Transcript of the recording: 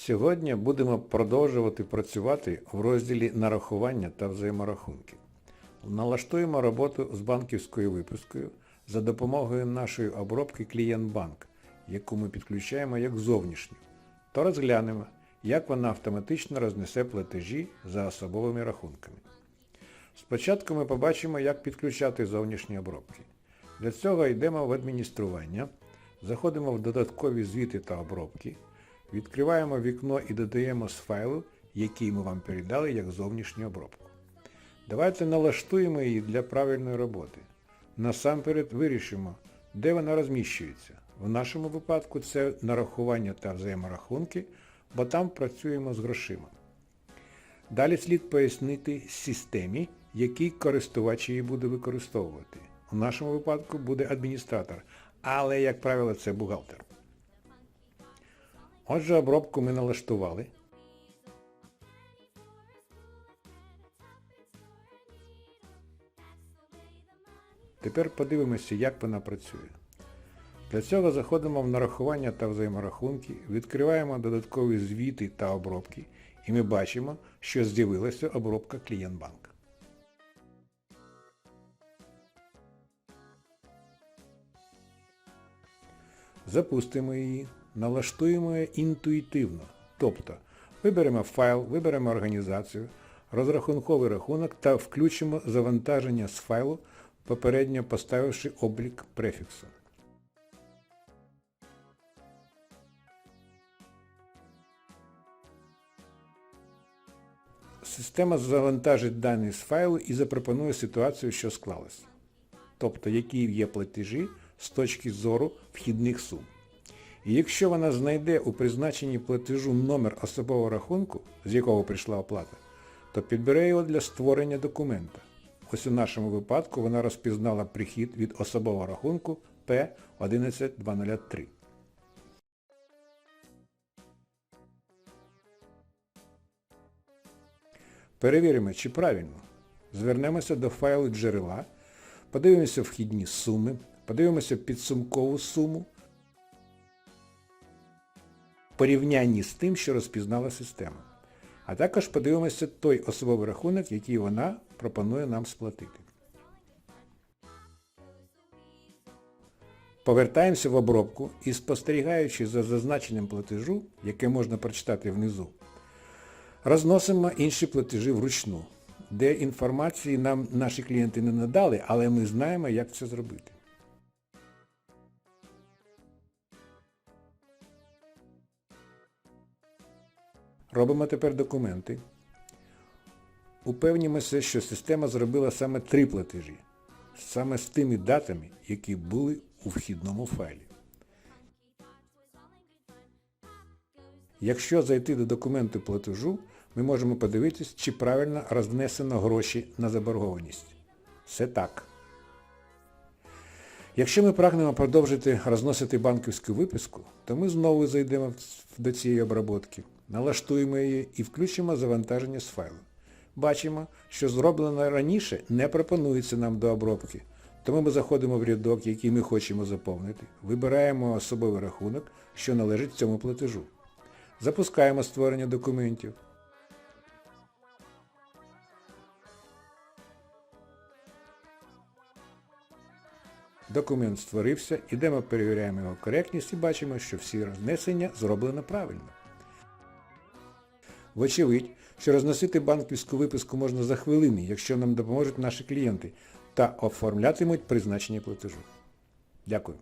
Сьогодні будемо продовжувати працювати в розділі нарахування та взаєморахунки. Налаштуємо роботу з банківською випискою за допомогою нашої обробки клієнт-банк, яку ми підключаємо як зовнішню, то розглянемо, як вона автоматично рознесе платежі за особовими рахунками. Спочатку ми побачимо, як підключати зовнішні обробки. Для цього йдемо в адміністрування, заходимо в додаткові звіти та обробки, відкриваємо вікно і додаємо з файлу, який ми вам передали як зовнішню обробку. Давайте налаштуємо її для правильної роботи. Насамперед вирішимо, де вона розміщується. В нашому випадку це нарахування та взаєморахунки, бо там працюємо з грошима. Далі слід пояснити системі, який користувач її буде використовувати. У нашому випадку буде адміністратор, але, як правило, це бухгалтер. Отже, обробку ми налаштували. Тепер подивимося, як вона працює. Для цього заходимо в нарахування та взаєморахунки, відкриваємо додаткові звіти та обробки, і ми бачимо, що з'явилася обробка клієнт-банк. Запустимо її, налаштуємо інтуїтивно. Тобто виберемо файл, виберемо організацію, розрахунковий рахунок та включимо завантаження з файлу, попередньо поставивши облік префіксу. Система завантажить дані з файлу і запропонує ситуацію, що склалася. Тобто, які є платежі з точки зору вхідних сум. І якщо вона знайде у призначенні платежу номер особового рахунку, з якого прийшла оплата, то підбере його для створення документа. Ось у нашому випадку вона розпізнала прихід від особового рахунку P11203. Перевіримо, чи правильно. Звернемося до файлу джерела, подивимося вхідні суми, подивимося підсумкову суму порівнянні з тим, що розпізнала система. А також подивимося той особовий рахунок, який вона пропонує нам сплатити. Повертаємося в обробку і спостерігаючи за зазначенням платежу, яке можна прочитати внизу, розносимо інші платежі вручну, де інформації нам наші клієнти не надали, але ми знаємо, як це зробити. Робимо тепер документи. Упевнімося, що система зробила саме три платежі, саме з тими датами, які були у вхідному файлі. Якщо зайти до документу платежу, ми можемо подивитись, чи правильно рознесено гроші на заборгованість. Все так. Якщо ми прагнемо продовжити розносити банківську виписку, то ми знову зайдемо до цієї обробки, налаштуємо її і включимо завантаження з файлу. Бачимо, що зроблено раніше не пропонується нам до обробки, тому ми заходимо в рядок, який ми хочемо заповнити, вибираємо особовий рахунок, що належить цьому платежу. Запускаємо створення документів. Документ створився, ідемо перевіряємо його коректність і бачимо, що всі рознесення зроблено правильно. Вочевидь, що розносити банківську виписку можна за хвилини, якщо нам допоможуть наші клієнти та оформлятимуть призначення платежу. Дякую.